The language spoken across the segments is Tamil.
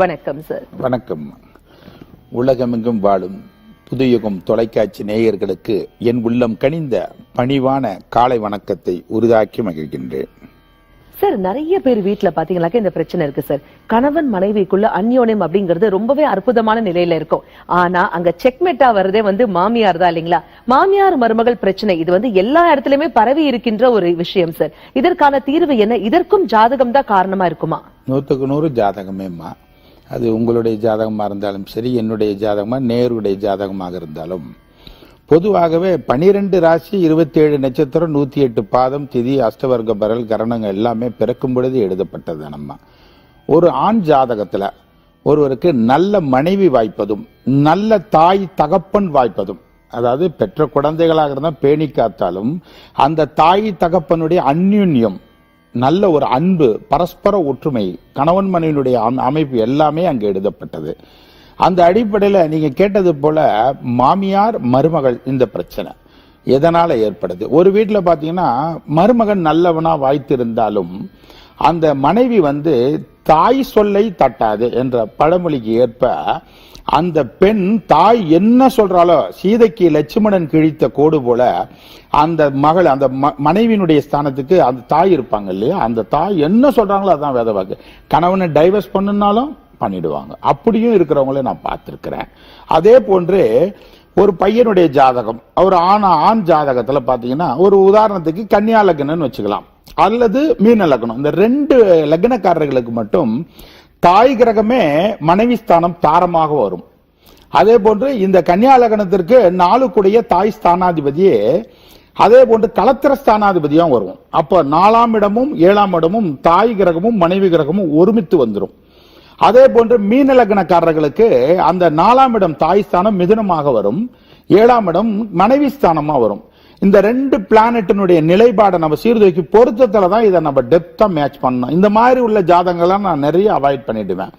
வணக்கம் சார் வணக்கம். உலகமெங்கும் வாழும் புதுயுகம் தொலைக்காட்சி நேயர்களுக்கு என் உள்ளம் கனிந்த பணிவான காலை வணக்கத்தை உரிதாக்கி மகிழ்கின்றேன். சார் நிறைய பேர் வீட்ல பாத்தீங்கன்னாக்க இந்த பிரச்சனை இருக்கு சார் கணவன் மனைவிக்குள்ள அந்யோன்யம் அப்படிங்கிறது ரொம்பவே அற்புதமான நிலையில இருக்கும். ஆனா அங்க செக்மெட்டா வர்றதே வந்து மாமியார் தான் இல்லைங்களா? மாமியார் மருமகள் பிரச்சனை. இது வந்து எல்லா இடத்துலயுமே பரவி இருக்கின்ற ஒரு விஷயம் சார் இதற்கான தீர்வு என்ன? இதற்கும் ஜாதகம் தான் காரணமா இருக்குமா? நூற்றுக்கு நூறு ஜாதகமேம்மா. அது உங்களுடைய ஜாதகமாக இருந்தாலும் சரி என்னுடைய ஜாதகமாக நேருடைய ஜாதகமாக இருந்தாலும். பொதுவாகவே பனிரெண்டு ராசி இருபத்தேழு நட்சத்திரம் நூற்றி எட்டு பாதம் திதி அஷ்டவர்க்க பரல் கரணங்கள் எல்லாமே பிறக்கும் பொழுது எழுதப்பட்டது நம்ம. ஒரு ஆண் ஜாதகத்தில் ஒருவருக்கு நல்ல மனைவி வாய்ப்பதும் நல்ல தாய் தகப்பன் வாய்ப்பதும் அதாவது பெற்ற குழந்தைகளாக இருந்தால் பேணி காத்தாலும் அந்த தாய் தகப்பனுடைய அந்யுன்யம் நல்ல ஒரு அன்பு பரஸ்பர ஒற்றுமை கணவன் மனைவியினுடைய அம்- அமைப்பு எல்லாமே அங்கே எழுதப்பட்டது. அந்த அடிப்படையில் நீங்கள் கேட்டது போல மாமியார் மருமகள் இந்த பிரச்சனை எதனால் ஏற்படுது? ஒரு வீட்டில் பார்த்தீங்கன்னா மருமகன் நல்லவனாக வாய்த்திருந்தாலும் அந்த மனைவி வந்து தாய் சொல்லை தட்டாது என்ற பழமொழிக்கு ஏற்ப அந்த பெண் தாய் என்ன சொல்றாளோ சீதைக்கு லட்சுமணன் கிழித்த கோடு போல அந்த மகள் அந்த ம- மனைவியினுடைய ஸ்தானத்துக்கு அந்த தாய் இருப்பாங்க இல்லையா? அந்த தாய் என்ன சொல்றாங்களோ அதான் வேத வாக்கு. கணவனை டைவர்ஸ் பண்ணுனாலும் பண்ணிடுவாங்க. அப்படியும் இருக்கிறவங்கள நான் பார்த்துருக்கிறேன். அதே போன்று ஒரு பையனுடைய ஜாதகம் ஒரு ஆண் ஆண் ஜாதகத்துல பாத்தீங்கன்னா ஒரு உதாரணத்துக்கு கன்னியா லக்னம்னு வச்சுக்கலாம். அல்லது மீன லக்னம். இந்த ரெண்டு லக்னக்காரர்களுக்கு மட்டும் தாய் கிரகமே மனைவி ஸ்தானம் தாரமாக வரும். அதே போன்று இந்த கன்னியா லக்னத்திற்கு நாலுக்குடைய தாய் ஸ்தானாதிபதியே அதே போன்று கலத்திர ஸ்தானாதிபதியும் வரும் அப்ப நாலாம் இடமும் ஏழாம் இடமும் தாய் கிரகமும் மனைவி கிரகமும் ஒருமித்து வந்துடும் அதே போன்று மீன லக்னக்காரர்களுக்கு அந்த நாலாம் இடம் தாய் ஸ்தானம் மிதுனமாக வரும். ஏழாம் இடம் மனைவி ஸ்தானமா வரும். இந்த ரெண்டு பிளானட்டினுடைய நிலைப்பாடை நம்ம சீர்தூக்கி பொருத்தத்துல தான் இதை நம்ம டெப்தா மேட்ச் பண்ணணும். இந்த மாதிரி உள்ள ஜாதகங்கள்லாம் நான் நிறைய அவாய்ட் பண்ணிடுவேன்.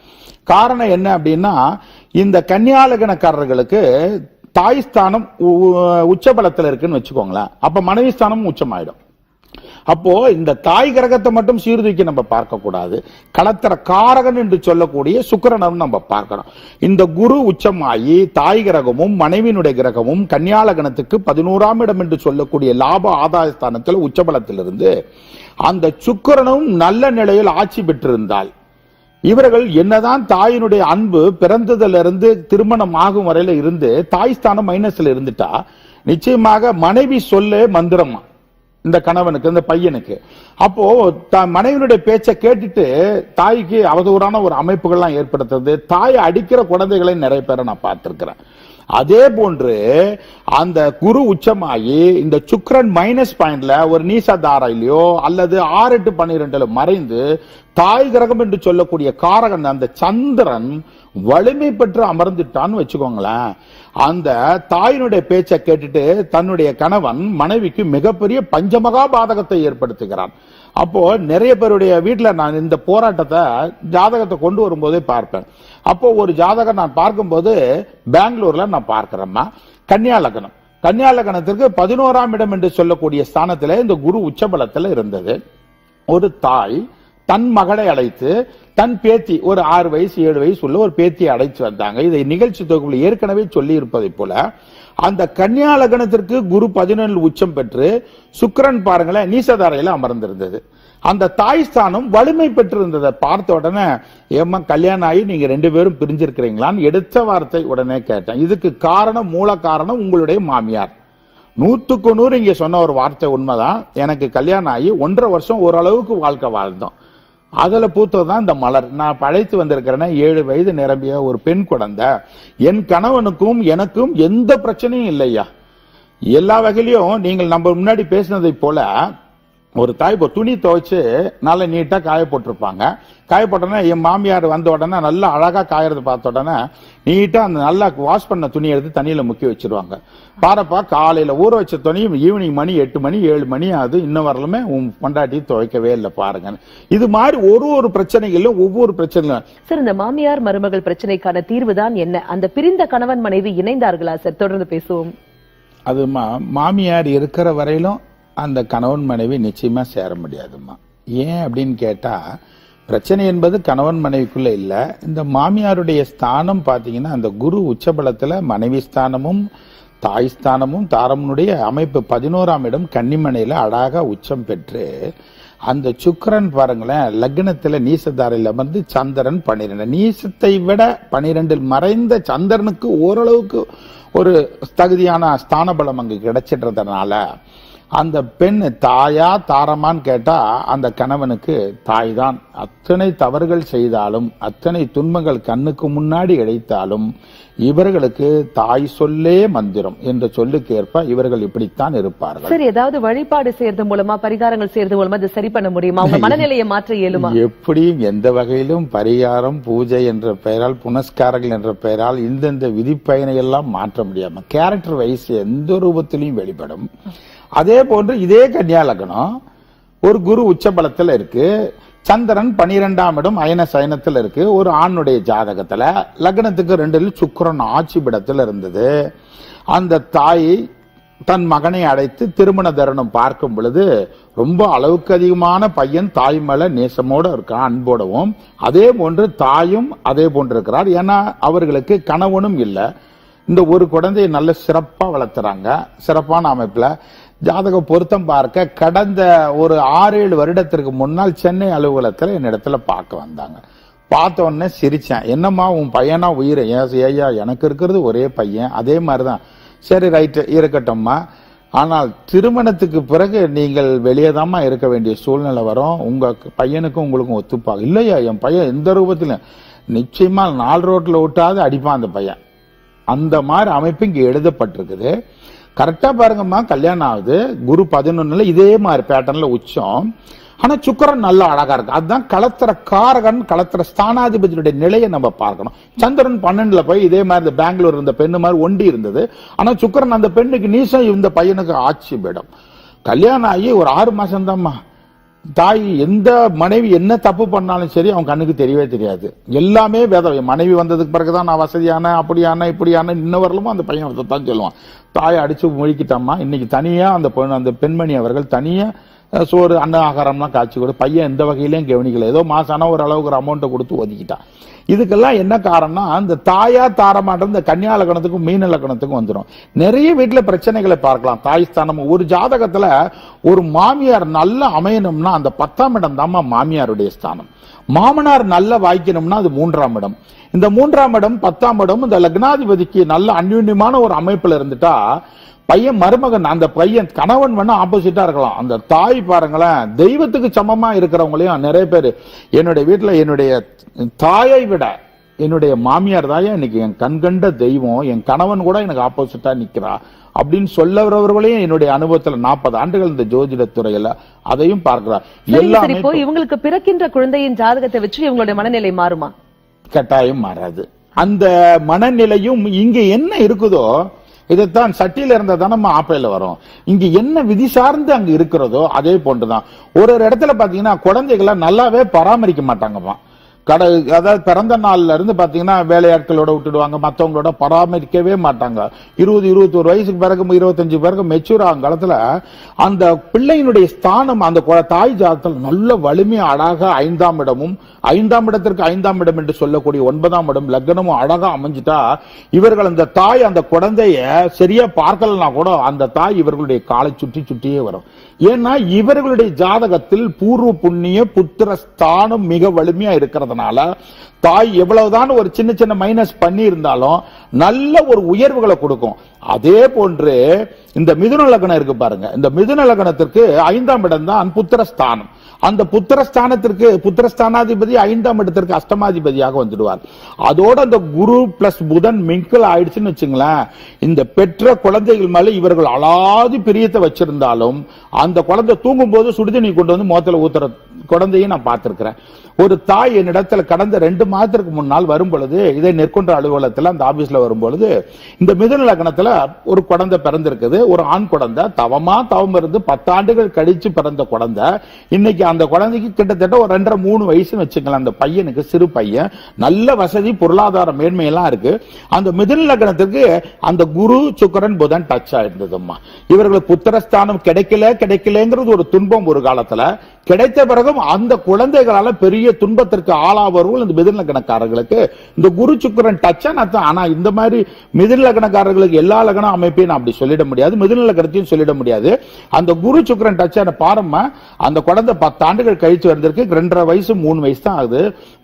காரணம் என்ன அப்படின்னா இந்த கன்னியாலகனக்காரர்களுக்கு தாய் ஸ்தானம் உ- இருக்குன்னு வச்சுக்கோங்களேன். அப்ப மனைவி ஸ்தானம் உச்சமாயிடும். அப்போ இந்த தாய் கிரகத்தை மட்டும் சீர்தூக்கி நம்ம பார்க்க கூடாது களத்திர காரகன் என்று சொல்லக்கூடிய சுக்கரனும் நம்ம பார்க்கணும். இந்த குரு உச்சமாயி தாய் கிரகமும் மனைவியினுடைய கிரகமும் கன்னியாலகணத்துக்கு பதினோராம் இடம் என்று சொல்லக்கூடிய லாப ஆதாய ஸ்தானத்தில் உச்சபலத்திலிருந்து அந்த சுக்கிரனும் நல்ல நிலையில் ஆட்சி பெற்றிருந்தால் இவர்கள் என்னதான் தாயினுடைய அன்பு பிறந்ததிலிருந்து திருமணம் ஆகும் வரையில இருந்து தாய் ஸ்தானம் மைனஸ்ல இருந்துட்டா நிச்சயமாக மனைவி சொல்லே மந்திரமா? இந்த கணவனுக்கு இந்த பையனுக்கு. அப்போ த- பேச்சை கேட்டுட்டு தாய்க்கு அவதூறான ஒரு அமைப்புகள்லாம் ஏற்படுத்துறது தாயை அடிக்கிற குழந்தைகளை நிறைய பேரை நான் பார்த்திருக்கிறேன். அதே போன்று அந்த குரு உச்சமாகி இந்த சுக்ரன் மைனஸ் பாயிண்ட்ல ஒரு நீசா தாரையிலயோ அல்லது ஆறு எட்டு பன்னிரெண்டுல மறைந்து தாய் கிரகம் என்று சொல்லக்கூடிய காரகன் அந்த சந்திரன் வலிமை பெற்று அமர்ந்துட்டான்னு வச்சுக்கோங்களேன். அந்த தாயினுடைய பேச்சை கேட்டுட்டு தன்னுடைய கணவன் மனைவிக்கு மிகப்பெரிய பஞ்சமகா பாதகத்தை ஏற்படுத்துகிறான். அப்போ நிறைய பேருடைய வீட்டில் நான் இந்த போராட்டத்தை ஜாதகத்தை கொண்டு வரும்போதே பார்ப்பேன். அப்போ ஒரு ஜாதகம் நான் பார்க்கும்போது பெங்களூர்ல நான் பார்க்கிறேம்மா. கன்னியா லக்னம். கன்னியா லக்னத்திற்கு பதினோராம் இடம் என்று சொல்லக்கூடிய ஸ்தானத்தில் இந்த குரு உச்சபலத்தில் இருந்தது. ஒரு தாய் தன் மகளை அழைத்து தன் பேத்தி ஒரு ஆறு வயசு ஏழு வயசு உள்ள ஒரு பேத்தியை அழைத்து வந்தாங்க. இதை நிகழ்ச்சி தொகுப்பில் ஏற்கனவே சொல்லி இருப்பதை போல அந்த கன்னியா லக்னத்திற்கு குரு பதினொன்று உச்சம் பெற்று சுக்கரன் பாருங்களேன் நீசதாரையில அமர்ந்திருந்தது. அந்த தாய் ஸ்தானம் வலிமை பெற்றிருந்ததை பார்த்த உடனே ஏம்மா கல்யாணம் ஆகி நீங்க ரெண்டு பேரும் பிரிஞ்சிருக்கிறீங்களான்னு எடுத்த வார்த்தை உடனே கேட்டேன். இதுக்கு காரணம் மூல காரணம் உங்களுடைய மாமியார். நூத்துக்கு நூறு இங்க சொன்ன ஒரு வார்த்தை உண்மைதான். எனக்கு கல்யாணம் ஆகி ஒன்றரை வருஷம் ஓரளவுக்கு வாழ்க்கை வாழ்ந்தோம். அதுல பூத்ததுதான் இந்த மலர். நான் பழைத்து வந்திருக்கிறேன்னா ஏழு வயது நிரம்பிய ஒரு பெண் குழந்தை. என் கணவனுக்கும் எனக்கும் எந்த பிரச்சனையும் இல்லையா? எல்லா வகையிலையும் நீங்கள் நம்ம முன்னாடி பேசினதை போல ஒரு தாய் இப்போ துணி துவைச்சு நல்ல நீட்டா காய போட்டிருப்பாங்க. காய போட்டோன்னே என் மாமியார் வந்த உடனே நல்லா அழகா காயறது பார்த்த உடனே நீட்டா அந்த நல்லா வாஷ் பண்ண துணி எடுத்து தண்ணியில முக்கி வச்சிருவாங்க. பாருப்பா காலையில ஊற வச்ச துணியும் ஈவினிங் மணி எட்டு மணி ஏழு மணி ஆகுது. இன்னும் வரலுமே உன் பொண்டாட்டி துவைக்கவே இல்லை பாருங்க. இது மாதிரி ஒரு ஒரு பிரச்சனைகளிலும் ஒவ்வொரு பிரச்சனைகளும் சார் இந்த மாமியார் மருமகள் பிரச்சனைக்கான தீர்வு தான் என்ன? அந்த பிரிந்த கணவன் மனைவி இணைந்தார்களா சார்? தொடர்ந்து பேசுவோம். அதுமா மாமியார் இருக்கிற வரையிலும் அந்த கணவன் மனைவி நிச்சயமா சேர முடியாதும்மா. ஏன் அப்படின்னு கேட்டா பிரச்சனை என்பது கணவன் மனைவிக்குள்ள இல்ல. இந்த மாமியாருடைய ஸ்தானம் பாத்தீங்கன்னா அந்த குரு உச்சபலத்துல மனைவி ஸ்தானமும் தாய் ஸ்தானமும் தாரமனுடைய அமைப்பு பதினோராம் இடம் கன்னிமனையில அழகா உச்சம் பெற்று அந்த சுக்கரன் பாருங்களேன் லக்னத்துல நீசதாரையில் அமர்ந்து சந்திரன் பன்னிரெண்டு நீசத்தை விட பனிரெண்டில் மறைந்த சந்திரனுக்கு ஓரளவுக்கு ஒரு தகுதியான ஸ்தான பலம் அங்கு கிடைச்சிடுறதுனால அந்த பெண் தாயா தாரமான்னு கேட்டா அந்த கணவனுக்கு தாய் தான் அத்தனை தவறுகள் செய்தாலும் அத்தனை துன்பங்கள் கண்ணுக்கு முன்னாடி இழைத்தாலும் இவர்களுக்கு தாய் சொல்லே மந்திரம் என்ற சொல்லுக்கு ஏற்ப இவர்கள் இப்படித்தான் இருப்பார்கள். சரி ஏதாவது வழிபாடு செய்யறது மூலமா பரிகாரங்கள் செய்யறது மூலமா இதை சரி பண்ண முடியுமா? மனநிலையை மாற்ற இயலுமா? எப்படியும் எந்த வகையிலும் பரிகாரம் பூஜை என்ற பெயரால் புனஸ்காரங்கள் என்ற பெயரால் இந்தந்த விதிப்பயனை எல்லாம் மாற்ற முடியாம கேரக்டர் வைஸ் எந்த ரூபத்திலையும் வெளிப்படும். அதே போன்று இதே கன்னியா லக்னம் ஒரு குரு உச்சபலத்தில் இருக்கு சந்திரன் பனிரெண்டாம் இடம் அயன சயனத்தில் இருக்கு ஒரு ஆணுடைய ஜாதகத்துல லக்னத்துக்கு ரெண்டில் சுக்கரன் ஆட்சி பிடத்தில் இருந்தது. அந்த தாய் தன் மகனை அழைத்து திருமண தருணம் பார்க்கும் பொழுது ரொம்ப அளவுக்கு அதிகமான பையன் தாய் மேல நேசமோட இருக்கான் அன்போடவும். அதே போன்று தாயும் அதே போன்று இருக்கிறார். ஏன்னா அவர்களுக்கு கணவனும் இல்லை. இந்த ஒரு குழந்தையை நல்ல சிறப்பாக வளர்த்துறாங்க. சிறப்பான அமைப்பில் ஜாதக பொருத்தம் பார்க்க கடந்த ஒரு ஆறு ஏழு வருடத்திற்கு முன்னால் சென்னை அலுவலகத்தில் என்னிடத்துல பார்க்க வந்தாங்க. பார்த்த உடனே என்னம்மா உன் பையனா உயிர்? ஏன் ஐயா எனக்கு இருக்கிறது ஒரே பையன். அதே மாதிரி தான் சரி ரைட்டு இருக்கட்டும்மா. ஆனால் திருமணத்துக்கு பிறகு நீங்கள் வெளியே இருக்க வேண்டிய சூழ்நிலை வரும். உங்கள் பையனுக்கும் உங்களுக்கும் ஒத்துப்பாங்க இல்லையா என் பையன் எந்த ரூபத்திலும். நிச்சயமாக நாலு ரோட்டில் விட்டாது அடிப்பான் அந்த பையன். அந்த மாதிரி அமைப்பு இங்கே எழுதப்பட்டிருக்குது. கரெக்டாக பாருங்கம்மா கல்யாணம் ஆகுது. குரு பதினொன்னுல இதே மாதிரி பேட்டர்ன்ல உச்சம். ஆனால் சுக்கரன் நல்லா அழகா இருக்கு. அதுதான் களத்திர காரகன் களத்திர ஸ்தானாதிபதியுடைய நிலையை நம்ம பார்க்கணும். சந்திரன் பன்னெண்டுல போய் இதே மாதிரி இந்த பெங்களூர் இருந்த பெண்ணு மாதிரி ஒண்டி இருந்தது. ஆனால் சுக்கரன் அந்த பெண்ணுக்கு நீசம் இந்த பையனுக்கு ஆட்சி போயிடும் கல்யாணம் ஆகி ஒரு ஆறு மாசம் தாய் எந்த மனைவி என்ன தப்பு பண்ணாலும் சரி அவன் கண்ணுக்கு தெரியவே தெரியாது. எல்லாமே வேதம். மனைவி வந்ததுக்கு பிறகுதான் நான் வசதியான அப்படியான இப்படியான இன்ன வரலுமோ அந்த பையன் தான் சொல்லுவான். தாயை அடிச்சு முழிக்கிட்டம்மா இன்னைக்கு தனியா அந்த பொண்ணு அந்த பெண்மணி அவர்கள் தனியா சோறு அன்ன ஆகாரம்லாம் காய்ச்சி கொடு. பையன் எந்த வகையிலையும் கவனிக்கல. ஏதோ மாசான ஒரு அளவுக்கு ஒரு அமௌண்ட்டை கொடுத்து ஒதுக்கிட்டான். இதுக்கெல்லாம் என்ன காரணம்னா அந்த தாயா தாரமாட்டம் இந்த கன்னியா லக்கணத்துக்கும் மீன லக்கணத்துக்கும் வந்துடும் நிறைய வீட்டில் பிரச்சனைகளை பார்க்கலாம். தாய் ஸ்தானம். ஒரு ஜாதகத்தில் ஒரு மாமியார் நல்ல அமையணும்னா அந்த பத்தாம் இடம் தாம்மா மாமியாருடைய ஸ்தானம். மாமனார் நல்ல வாய்க்கணும்னா அது மூன்றாம் இடம். இந்த மூன்றாம் இடம் பத்தாம் இடம் இந்த லக்னாதிபதிக்கு நல்ல அந்யுன்யமான ஒரு அமைப்பில் இருந்துட்டா பையன் மருமகன் அந்த பையன் கணவன் வேணா ஆப்போசிட்டா இருக்கலாம். அந்த தாய் பாருங்களேன் தெய்வத்துக்கு சமமா இருக்கிறவங்களையும் நிறைய பேர். என்னுடைய வீட்டுல என்னுடைய தாயை விட என்னுடைய மாமியார் தான் இன்னைக்கு என் கண்கண்ட தெய்வம். என் கணவன் கூட எனக்கு ஆப்போசிட்டா நிக்கிறா. அப்படின்னு சொல்லவர்களையும் என்னுடைய அனுபவத்துல நாற்பது ஆண்டுகள் இந்த ஜோதிட துறையில அதையும் பார்க்கிறார். எல்லாமே இவங்களுக்கு பிறக்கின்ற குழந்தையின் ஜாதகத்தை வச்சு இவங்களுடைய மனநிலை மாறுமா? கட்டாயம் மாறாது. அந்த மனநிலையும் இங்க என்ன இருக்குதோ இதைத்தான் சட்டியில இருந்ததா நம்ம ஆப்பையில வரும். இங்க என்ன விதி சார்ந்து அங்க இருக்கிறதோ அதே போன்றுதான். ஒரு ஒரு இடத்துல பாத்தீங்கன்னா குழந்தைகளை நல்லாவே பராமரிக்க மாட்டாங்கப்பா கட அதாவது பிறந்த நாள்ல இருந்து பாத்தீங்கன்னா வேலையாட்களோட விட்டுடுவாங்க மத்தவங்களோட பராமரிக்கவே மாட்டாங்க. இருபது இருபத்தோரு வயசுக்கு பிறகு இருபத்தஞ்சு பிறகு மெச்சூர் ஆகும் காலத்துல அந்த பிள்ளையினுடைய ஸ்தானம் அந்த தாய் ஜாதத்தில் நல்ல வலிமை அழகா ஐந்தாம் இடமும் ஐந்தாம் இடத்திற்கு ஐந்தாம் இடம் என்று சொல்லக்கூடிய ஒன்பதாம் இடம் லக்னமும் அழகா அமைஞ்சிட்டா இவர்கள் அந்த தாய் அந்த குழந்தைய சரியா பார்க்கலன்னா கூட அந்த தாய் இவர்களுடைய காலை சுற்றி சுற்றியே வரும். ஏன்னா இவர்களுடைய ஜாதகத்தில் பூர்வ புண்ணிய புத்திர ஸ்தானம் மிக வலிமையா இருக்கிறதுனால தாய் எவ்வளவுதான் ஒரு சின்ன சின்ன மைனஸ் பண்ணி இருந்தாலும் நல்ல ஒரு உயர்வுகளை கொடுக்கும். அதே போன்று இந்த மிதுன லக்னம் இருக்கு பாருங்க. இந்த மிதுன லக்னத்திற்கு ஐந்தாம் இடம் தான் புத்திரஸ்தானம். அந்த புத்திரஸ்தானத்திற்கு புத்திரஸ்தானாதிபதி ஐந்தாம் இடத்திற்கு அஷ்டமாதிபதியாக வந்துடுவார். அதோட அந்த குரு பிளஸ் புதன் மிங்கிள் ஆயிடுச்சுன்னு வச்சுங்களேன். இந்த பெற்ற குழந்தைகள் மேல இவர்கள் அலாதி பிரியத்தை வச்சிருந்தாலும் அந்த குழந்தை தூங்கும் போது சுடுதண்ணி கொண்டு வந்து மோத்தல ஊத்துற குழந்தையும் நான் பார்த்திருக்கிறேன். ஒரு தாய் என்னிடத்துல கடந்த ரெண்டு மாதத்திற்கு முன்னால் வரும் பொழுது இதை நெற்கொன்ற அலுவலகத்தில் அந்த ஆபீஸ்ல வரும் பொழுது இந்த மிதுன லக்னத்துல ஒரு குழந்தை பிறந்திருக்குது. ஒரு ஆண் குழந்தை தவமா தவம் இருந்து பத்தாண்டுகள் கழிச்சு பிறந்த குழந்தை. இன்னைக்கு அந்த குழந்தைக்கு கிட்டத்தட்ட ஒரு ரெண்டரை மூணு வயசுன்னு வச்சுக்கலாம் அந்த பையனுக்கு சிறு பையன். நல்ல வசதி பொருளாதார மேன்மையெல்லாம் இருக்கு. அந்த மிதுன லக்னத்துக்கு அந்த குரு சுக்கரன் புதன் டச் ஆயிருந்ததும்மா. இவர்களுக்கு புத்திரஸ்தானம் கிடைக்கல கிடைக்கலங்கிறது ஒரு துன்பம் ஒரு காலத்துல. கிடைத்த பிறகு பிறகும் அந்த குழந்தைகளால பெரிய துன்பத்திற்கு ஆளாவர்கள் இந்த மிதிலக்கணக்காரர்களுக்கு இந்த குரு சுக்கரன் டச்சா தான். ஆனா இந்த மாதிரி மிதுலக்கணக்காரர்களுக்கு எல்லா லக்ன அமைப்பையும் நான் அப்படி சொல்லிட முடியாது. மிதுன சொல்லிட முடியாது. அந்த குரு சுக்கிரன் டச்சான பாருமா அந்த குழந்தை பத்து ஆண்டுகள் கழிச்சு வந்திருக்கு. ரெண்டரை வயசு மூணு வயசு தான் ஆகுது.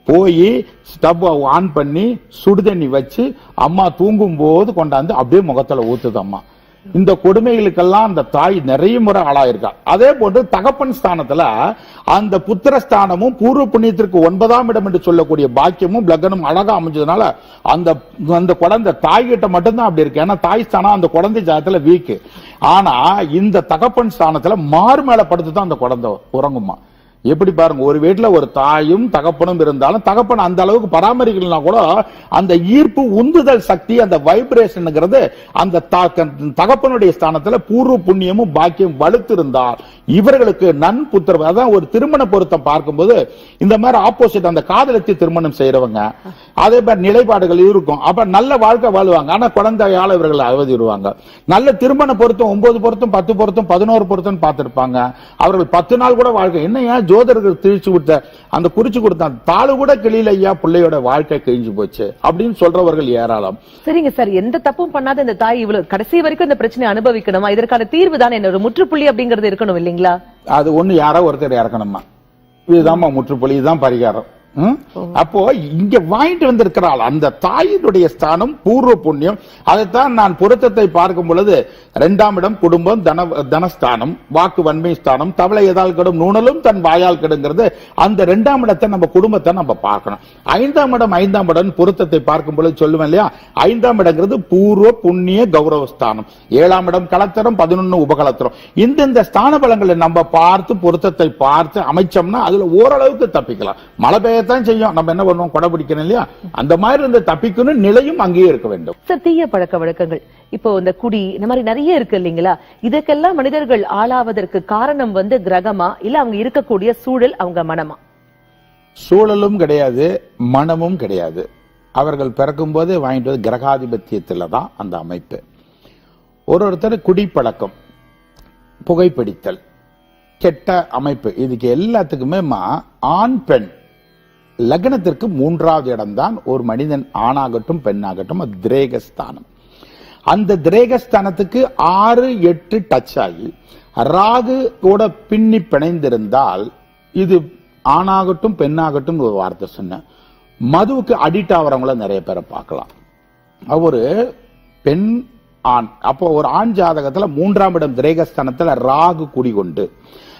போய் ஸ்டவ் ஆன் பண்ணி சுடுதண்ணி வச்சு அம்மா தூங்கும் போது கொண்டாந்து அப்படியே முகத்துல ஊத்துது அம்மா. இந்த கொடுமைகளுக்கெல்லாம் அந்த தாய் நிறைய முறை ஆளாயிருக்கா. அதே போன்று தகப்பன் ஸ்தானத்துல அந்த புத்திர ஸ்தானமும் பூர்வ புண்ணியத்திற்கு ஒன்பதாம் இடம் என்று சொல்லக்கூடிய பாக்கியமும் லக்னம் அழகா அமைஞ்சதுனால அந்த அந்த குழந்தை தாய்கிட்ட மட்டும்தான் அப்படி இருக்கு. ஏன்னா தாய் ஸ்தானம் அந்த குழந்தை ஜாதத்துல வீக்கு. ஆனா இந்த தகப்பன் ஸ்தானத்துல மாறு மேல படுத்து தான் அந்த குழந்தை உறங்குமா. எப்படி பாருங்க ஒரு வீட்டில் ஒரு தாயும் தகப்பனும் இருந்தாலும் தகப்பன் அந்த அளவுக்கு பராமரிக்கலாம் கூட அந்த ஈர்ப்பு உந்துதல் சக்தி அந்த வைப்ரேஷனுங்கிறது அந்த தகப்பனுடைய ஸ்தானத்துல பூர்வ புண்ணியமும் பாக்கியம் வலுத்திருந்தால் இவர்களுக்கு நன் புத்திர அதான் ஒரு திருமண பொருத்தம் பார்க்கும்போது இந்த மாதிரி ஆப்போசிட் அந்த காதலித்து திருமணம் செய்யறவங்க அதே மாதிரி நிலைப்பாடுகள் இருக்கும். அப்ப நல்ல வாழ்க்கை வாழ்வாங்க. ஆனா குழந்தையால இவர்கள் அவதிடுவாங்க. நல்ல திருமண பொருத்தம் ஒன்பது பொருத்தம் பத்து பொருத்தம் பதினோரு பொருத்தம் பார்த்திருப்பாங்க. அவர்கள் பத்து நாள் கூட வாழ்க்கை. என்னையா ஜோதர்கள் திரிச்சு கொடுத்த அந்த குறிச்சு கொடுத்த தாளு கூட கிளியில ஐயா பிள்ளையோட வாழ்க்கை கிழிஞ்சு போச்சு அப்படின்னு சொல்றவர்கள் ஏராளம். சரிங்க சார் எந்த தப்பும் பண்ணாத இந்த தாய் இவ்வளவு கடைசி வரைக்கும் இந்த பிரச்சனை அனுபவிக்கணுமா? இதற்கான தீர்வு தானே என்ன ஒரு முற்றுப்புள்ளி அப்படிங்கிறது இருக்கணும் இல்லைங்களா? அது ஒண்ணு யாரோ ஒருத்தர் இறக்கணுமா? இதுதாம்மா முற்றுப்புள்ளி இதுதான் பரிகாரம்? அப்போ இங்க வாங்கிட்டு வந்திருக்கிறாள். அந்த தாயினுடைய ஸ்தானம் பூர்வ புண்ணியம். அதைத்தான் நான் பொருத்தத்தை பார்க்கும் பொழுது இரண்டாம் இடம் குடும்பம் தன தனஸ்தானம் வாக்கு வன்மை ஸ்தானம் தவளை எதால் கெடும் நூனலும் தன் வாயால் கெடுங்கிறது. அந்த இரண்டாம் இடத்தை நம்ம குடும்பத்தை நம்ம பார்க்கணும். ஐந்தாம் இடம் ஐந்தாம் இடம் பொருத்தத்தை பார்க்கும் பொழுது சொல்லுவேன் இல்லையா? ஐந்தாம் இடங்கிறது பூர்வ புண்ணிய கௌரவ ஸ்தானம். ஏழாம் இடம் கலத்தரம் பதினொன்னு உபகலத்தரம். இந்தந்த ஸ்தான பலங்களை நம்ம பார்த்து பொருத்தத்தை பார்த்து அமைச்சோம்னா அதுல ஓரளவுக்கு தப்பிக்கலாம். மழை பெய்யத்தான் செய்யும். நம்ம என்ன பண்ணுவோம்? கொடை பிடிக்கணும் இல்லையா? அந்த மாதிரி இந்த தப்பிக்கணும். நிலையும் அங்கேயே இருக்க வேண்டும். சார் தீய பழக்க வழக்கங்கள். இப்போ இந்த குடி இந்த மாதிரி நிறைய இருக்கு இல்லைங்களா? இதுக்கெல்லாம் மனிதர்கள் ஆளாவதற்கு காரணம் வந்து கிரகமா? இல்ல அவங்க இருக்கக்கூடிய சூழல் அவங்க மனமா? சூழலும் கிடையாது மனமும் கிடையாது. அவர்கள் பிறக்கும் போது வாங்கிட்டு வந்து கிரகாதிபத்தியத்துல தான் அந்த அமைப்பு. ஒரு ஒருத்தர் குடிப்பழக்கம் புகைப்பிடித்தல் கெட்ட அமைப்பு. இதுக்கு எல்லாத்துக்குமே ஆண் பெண். லக்னத்திற்கு மூன்றாவது இடம்தான் ஒரு மனிதன் ஆணாகட்டும் பெண்ணாகட்டும் அது திரேகஸ்தானம். அந்த திரேகஸ்தானத்துக்கு ஆறு எட்டு டச் ஆகி ராகு கூட பின்னி பிணைந்திருந்தால் இது ஆணாகட்டும் பெண்ணாகட்டும் ஒரு வார்த்தை சொன்னேன் மதுவுக்கு அடிக்ட் ஆகிறவங்கள நிறைய பேரை பார்க்கலாம். அவரு பெண் ஆண். அப்போ ஒரு ஆண் ஜாதகத்துல மூன்றாம் இடம் திரேகஸ்தானத்துல ராகு குடிகொண்டு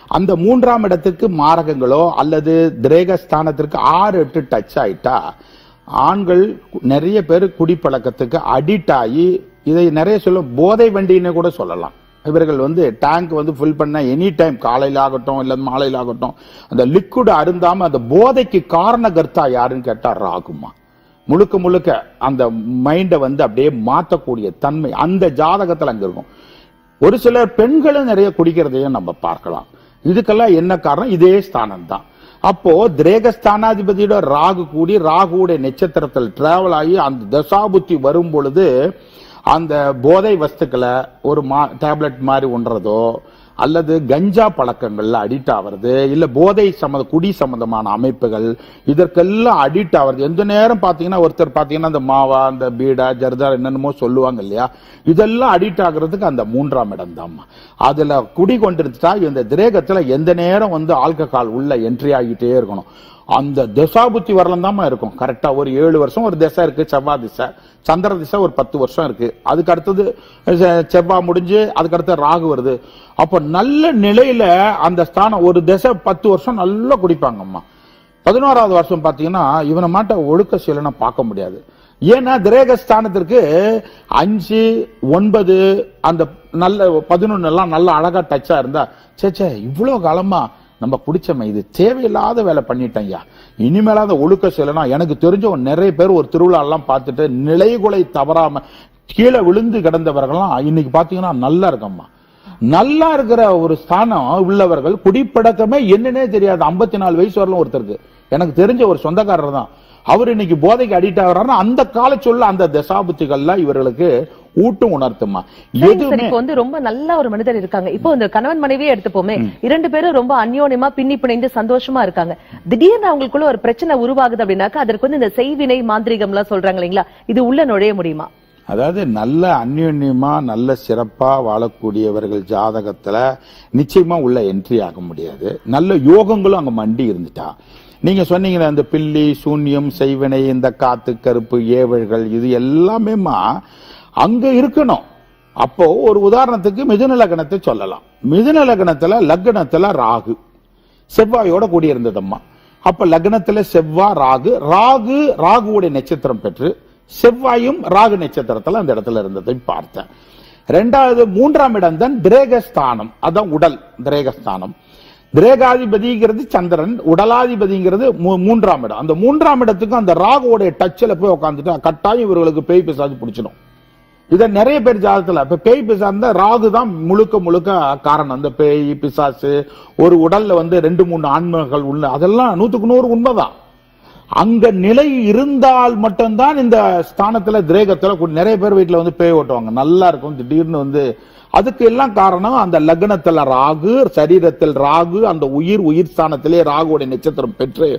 அந்த மூன்றாம் இடத்துக்கு மாரகங்களோ அல்லது திரேகஸ்தானத்திற்கு ஆறு எட்டு டச் ஆயிட்டா ஆண்கள் நிறைய பேர் குடிப்பழக்கத்துக்கு அடிக்ட் ஆகி இதை நிறைய சொல்லும் போதை வண்டின்னு கூட சொல்லலாம். இவர்கள் வந்து டேங்க் வந்து ஃபில் பண்ண எனி டைம் காலையில் ஆகட்டும் இல்லை மாலையில் ஆகட்டும் அந்த லிக்விட் அருந்தாம அந்த போதைக்கு காரண கர்த்தா யாருன்னு கேட்டா ராகுமா முழுக்க முழுக்க அந்த மைண்டை வந்து அப்படியே மாற்றக்கூடிய தன்மை அந்த ஜாதகத்தில் அங்கே இருக்கும். ஒரு சிலர் பெண்களும் நிறைய குடிக்கிறதையும் நம்ம பார்க்கலாம். இதுக்கெல்லாம் என்ன காரணம்? இதே ஸ்தானம் தான் அப்போ திரேகஸ்தானாதிபதியோட ராகு கூடி ராகுவுடைய நட்சத்திரத்தில் டிராவல் ஆகி அந்த தசாபுத்தி வரும் பொழுது அந்த போதை வஸ்துக்களை ஒரு மா டேப்லெட் மாதிரி ஒன்றதோ அல்லது கஞ்சா பழக்கங்கள்ல அடிக்ட் ஆகிறது இல்ல போதை சம்மந்த குடி சம்பந்தமான அமைப்புகள் இதற்கெல்லாம் அடிக்ட் ஆகிறது எந்த நேரம் பார்த்தீங்கன்னா ஒருத்தர் பார்த்தீங்கன்னா அந்த மாவா அந்த பீடா ஜர்தா என்னென்னமோ சொல்லுவாங்க இல்லையா? இதெல்லாம் அடிக்ட் ஆகிறதுக்கு அந்த மூன்றாம் இடம் தான். அதுல குடி கொண்டிருந்துட்டா இந்த திரேகத்துல எந்த நேரம் வந்து ஆல்கஹால் உள்ள என்ட்ரி ஆகிட்டே இருக்கணும். அந்த திசாபுத்தி வரலாம் தான் இருக்கும். கரெக்டாக ஒரு ஏழு வருஷம் ஒரு திசை இருக்கு செவ்வா திசை. சந்திர திசை ஒரு பத்து வருஷம் இருக்கு. அதுக்கு அடுத்தது செ- முடிஞ்சு அதுக்கு அடுத்து ராகு வருது. அப்போ நல்ல நிலையில அந்த ஸ்தானம் ஒரு திசை பத்து வருஷம் நல்லா குடிப்பாங்கம்மா. பதினோராவது வருஷம் பார்த்தீங்கன்னா இவனை மாட்ட ஒழுக்க சீலனை பார்க்க முடியாது. ஏன்னா திரேகஸ்தானத்திற்கு அஞ்சு ஒன்பது அந்த நல்ல பதினொன்னு எல்லாம் நல்ல அழகா டச்சா இருந்தா சேச்சே சே இவ்வளவு காலமா நம்ம குடிச்சோமே இது தேவையில்லாத வேலை பண்ணிட்டேன் ஐயா. இனிமேல அந்த ஒழுக்க சீலனா எனக்கு தெரிஞ்சவங்க நிறைய பேர் ஒரு திருவிழாலாம் பார்த்துட்டு நிலைகுலை தவறாம கீழே விழுந்து கிடந்தவர்கள்லாம் இன்னைக்கு பாத்தீங்கன்னா நல்லா இருக்கம்மா நல்லா இருக்கிற ஒரு ஸ்தானம் உள்ளவர்கள் குடிப்படக்கமே என்னன்னே தெரியாது. 54 நாலு வயசு வரலாம் ஒருத்தருக்கு. எனக்கு தெரிஞ்ச ஒரு சொந்தக்காரர் தான் அவர் இன்னைக்கு போதைக்கு அடிக்ட் ஆகுறாருன்னா அந்த கால சொல்ல அந்த தசாபுத்திகள்ல இவர்களுக்கு ஊட்டும் உணர்த்துமா? எதுவுமே வந்து ரொம்ப நல்ல ஒரு மனிதர் இருக்காங்க. இப்போ இந்த கணவன் மனைவியே எடுத்துப்போமே. இரண்டு பேரும் ரொம்ப அந்யோன்யமா பின்னி பிணைந்து சந்தோஷமா இருக்காங்க. திடீர்னு அவங்களுக்குள்ள ஒரு பிரச்சனை உருவாகுது அப்படின்னாக்கா அதற்கு வந்து இந்த செய்வினை மாந்திரிகம் எல்லாம் சொல்றாங்க இல்லைங்களா? இது உள்ள நுழைய முடியுமா? அதாவது நல்ல அந்யோன்யமா நல்ல சிறப்பா வாழக்கூடியவர்கள் ஜாதகத்துல நிச்சயமா உள்ள என்ட்ரி ஆக முடியாது. நல்ல யோகங்களும் அங்க மண்டி இருந்துட்டா. நீங்க சொன்னீங்களே அந்த பில்லி சூன்யம் செய்வினை இந்த காத்து கருப்பு ஏவல்கள் இது எல்லாமேமா அங்க இருக்கணும். அப்போ ஒரு உதாரணத்துக்கு மிதுன லக்னத்தை சொல்லலாம். மிதுன லக்னத்துல லக்னத்துல ராகு. செவ்வாயோட கூடியிருந்ததம்மா. அப்ப லக்னத்துல செவ்வாய் ராகு. ராகு ராகுவுடைய நட்சத்திரம் பெற்று செவ்வாயும் ராகு நட்சத்திரத்துல அந்த இடத்துல இருந்ததை பார்த்தேன். ரெண்டாவது மூன்றாம் இடம் தான் திரேகஸ்தானம். அதான் உடல் திரேகஸ்தானம். திரேகாதிபதிங்கிறது சந்திரன் உடலாதிபதிங்கிறது மூ- மூன்றாம் இடம். அந்த மூன்றாம் இடத்துக்கும் அந்த ராகுவோடைய டச்சில் போய் உட்காந்துட்டு கட்டாயம் இவர்களுக்கு பேய் பிசாசு பிடிச்சிடும். இதை நிறைய பேர் ஜாதத்தில் இப்போ பேய் பிசாசு ராகு தான் முழுக்க முழுக்க காரணம். அந்த பேய் பிசாசு ஒரு உடல்ல வந்து ரெண்டு மூணு ஆன்மகள் உள்ள அதெல்லாம் நூற்றுக்கு நூறு உண்மைதான். அங்க நிலை இருந்தால் மட்டும்தான் இந்த ஸ்தானத்துல திரேகத்துல நிறைய பேர் வீட்டில் வந்து பேய் ஓட்டுவாங்க. நல்லா இருக்கும். திடீர்னு வந்து அதுக்கு எல்லாம் காரணம் அந்த லக்னத்துல ராகு சரீரத்தில் ராகு அந்த உயிர் உயிர் ஸ்தானத்திலே ராகுடைய நட்சத்திரம் பெற்று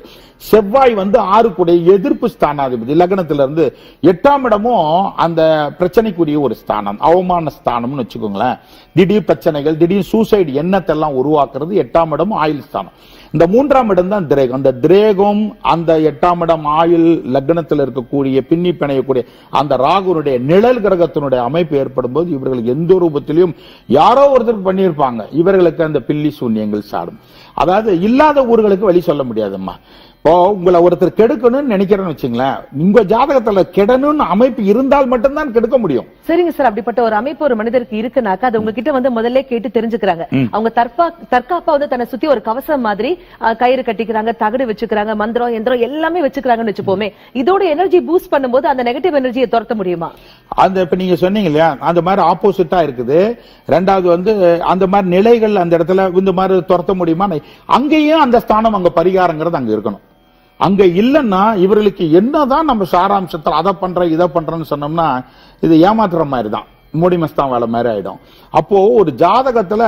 செவ்வாய் வந்து ஆறுக்குடைய எதிர்ப்பு ஸ்தானாதிபதி. லக்னத்துல இருந்து எட்டாம் இடமும் அந்த பிரச்சனைக்குரிய ஒரு ஸ்தானம் அவமான ஸ்தானம்னு வச்சுக்கோங்களேன். திடீர் பிரச்சனைகள் திடீர் சூசைடு எண்ணத்தெல்லாம் உருவாக்குறது எட்டாம் இடமும் ஆயுள் ஸ்தானம். இந்த மூன்றாம் இடம் தான் திரேகம். அந்த திரேகம் அந்த எட்டாம் இடம் ஆயுள் லக்னத்தில் இருக்கக்கூடிய பின்னி பிணையக்கூடிய அந்த ராகுனுடைய நிழல் கிரகத்தினுடைய அமைப்பு ஏற்படும் போது இவர்களுக்கு எந்த ரூபத்திலையும் யாரோ ஒருத்தருக்கு பண்ணியிருப்பாங்க. இவர்களுக்கு அந்த பில்லி சூன்யங்கள் சாடும். அதாவது இல்லாத ஊர்களுக்கு வழி சொல்ல முடியாதும்மா. இப்போ உங்களை ஒருத்தர் கெடுக்கணும்னு நினைக்கிறேன்னு வச்சுங்களேன் உங்க ஜாதகத்துல கெடணும்னு அமைப்பு இருந்தால் மட்டும்தான் கெடுக்க முடியும். சரிங்க சார் அப்படிப்பட்ட ஒரு அமைப்பு ஒரு மனிதருக்கு இருக்குனாக்கா அது உங்ககிட்ட வந்து முதல்ல கேட்டு தெரிஞ்சுக்கிறாங்க. அவங்க தற்பா தற்காப்பா வந்து தன்னை சுத்தி ஒரு கவசம் மாதிரி கயிறு கட்டிக்கிறாங்க தகடு வச்சுக்கிறாங்க மந்திரம் எந்திரம் எல்லாமே வச்சுக்கிறாங்கன்னு வச்சுப்போமே இதோட எனர்ஜி பூஸ்ட் பண்ணும்போது அந்த நெகட்டிவ் எனர்ஜியை துரத்த முடியுமா? அந்த இப்ப நீங்க சொன்னீங்க இல்லையா அந்த மாதிரி ஆப்போசிட்டா இருக்குது. ரெண்டாவது வந்து அந்த மாதிரி நிலைகள் அந்த இடத்துல இந்த மாதிரி துரத்த முடியுமா? அங்கேயும் அந்த ஸ்தானம் அங்க பரிகாரங்கிறது அங்க இருக்கணும். அங்க இல்லைன்னா இவர்களுக்கு என்னதான் நம்ம சாராம்சத்தில் அதை பண்றேன் இதை பண்றேன்னு சொன்னோம்னா இது ஏமாத்துற மாதிரி தான் மூடி மஸ்தான் வேலை மாதிரி ஆயிடும். அப்போ ஒரு ஜாதகத்துல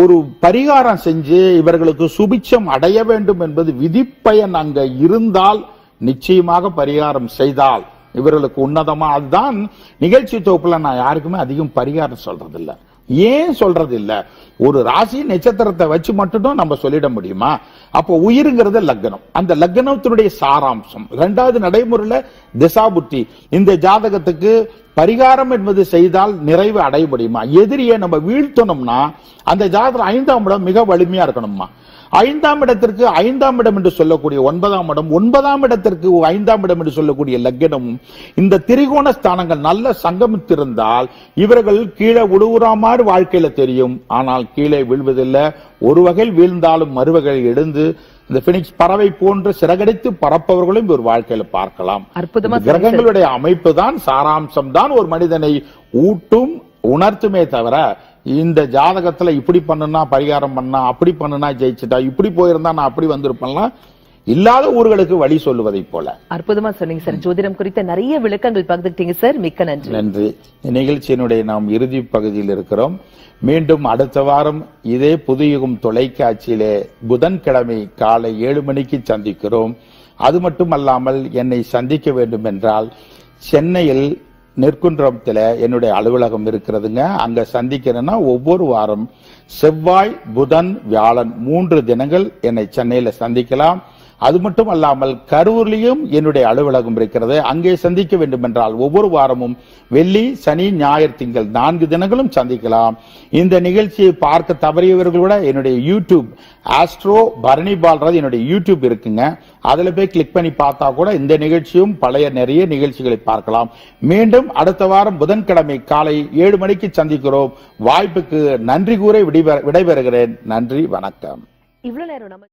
ஒரு பரிகாரம் செஞ்சு இவர்களுக்கு சுபிச்சம் அடைய வேண்டும் என்பது விதிப்பயன் அங்க இருந்தால் நிச்சயமாக பரிகாரம் செய்தால் இவர்களுக்கு உன்னதமா அதுதான் நிகழ்ச்சி தொகுப்புல நான் யாருக்குமே அதிகம் பரிகாரம் சொல்றதில்லை. ஏன் சொல்றது இல்ல ஒரு ராசி நட்சத்திரத்தை வச்சு மட்டும் நம்ம சொல்லிட முடியுமா? அப்போ உயிருங்கிறது லக்னம். அந்த லக்னத்தினுடைய சாராம்சம். ரெண்டாவது நடைமுறையில திசாபுத்தி. இந்த ஜாதகத்துக்கு பரிகாரம் என்பது செய்தால் நிறைவு அடைய முடியுமா? எதிரியை நம்ம வீழ்த்தணும்னா அந்த ஜாதகம் ஐந்தாம் இடம் மிக வலிமையா இருக்கணுமா ஐந்தாம் இடத்திற்கு ஐந்தாம் இடம் என்று சொல்லக்கூடிய ஒன்பதாம் இடம் ஒன்பதாம் இடத்திற்கு ஐந்தாம் இடம் என்று சொல்லக்கூடிய லக்னமும் இந்த திரிகோண ஸ்தானங்கள் நல்ல சங்கமித்திருந்தால் இவர்கள் கீழே உடுவுறா மாதிரி வாழ்க்கையில தெரியும். ஆனால் கீழே வீழ்வதில்லை. ஒரு வகையில் வீழ்ந்தாலும் மறுவகையில் எழுந்து இந்த பினிக்ஸ் பறவை போன்று சிறகடித்து பறப்பவர்களும் ஒரு வாழ்க்கையில பார்க்கலாம். கிரகங்களுடைய அமைப்பு தான் சாராம்சம் தான். ஒரு மனிதனை ஊட்டும் உணர்த்துமே தவிர இந்த ஜாதகத்துல இப்படி பண்ணுனா பரிகாரம் பண்ணா அப்படி பண்ணுனா ஜெயிச்சுட்டா இப்படி போயிருந்தா நான் அப்படி வந்திருப்பேன்லாம் இல்லாத ஊர்களுக்கு வழி சொல்லுவதை போல. அற்புதமா சொன்னீங்க சார். ஜோதிடம் குறித்த நிறைய விளக்கங்கள் பகிர்ந்துட்டீங்க சார். மிக்க நன்றி. நன்றி. நிகழ்ச்சியினுடைய நாம் இறுதி பகுதியில் இருக்கிறோம். மீண்டும் அடுத்த வாரம் இதே புதுயுகம் தொலைக்காட்சியிலே புதன்கிழமை காலை ஏழு மணிக்கு சந்திக்கிறோம். அது மட்டுமல்லாமல் என்னை சந்திக்க வேண்டும் என்றால் சென்னையில் நெற்குன்றத்தில் என்னுடைய அலுவலகம் இருக்கிறதுங்க. அங்கே சந்திக்கிறேன்னா ஒவ்வொரு வாரம் செவ்வாய் புதன் வியாழன் மூன்று தினங்கள் என்னை சென்னையில் சந்திக்கலாம். அது மட்டும் அல்லாமல் கரூர்லேயும் என்னுடைய அலுவலகம் இருக்கிறது. அங்கே சந்திக்க வேண்டும் என்றால் ஒவ்வொரு வாரமும் வெள்ளி சனி ஞாயிறு திங்கள் நான்கு தினங்களும் சந்திக்கலாம். இந்த நிகழ்ச்சியை பார்க்க தவறியவர்கள் என்னுடைய யூடியூப் ஆஸ்ட்ரோ பரணி பால்ராஜ் என்னுடைய யூடியூப் இருக்குங்க. அதில் போய் கிளிக் பண்ணி பார்த்தா கூட இந்த நிகழ்ச்சியும் பழைய நிறைய நிகழ்ச்சிகளை பார்க்கலாம். மீண்டும் அடுத்த வாரம் புதன்கிழமை காலை ஏழு மணிக்கு சந்திக்கிறோம். வாய்ப்புக்கு நன்றி கூற விடைபெற- விடைபெறுகிறேன். நன்றி வணக்கம். இவ்வளவு நேரம்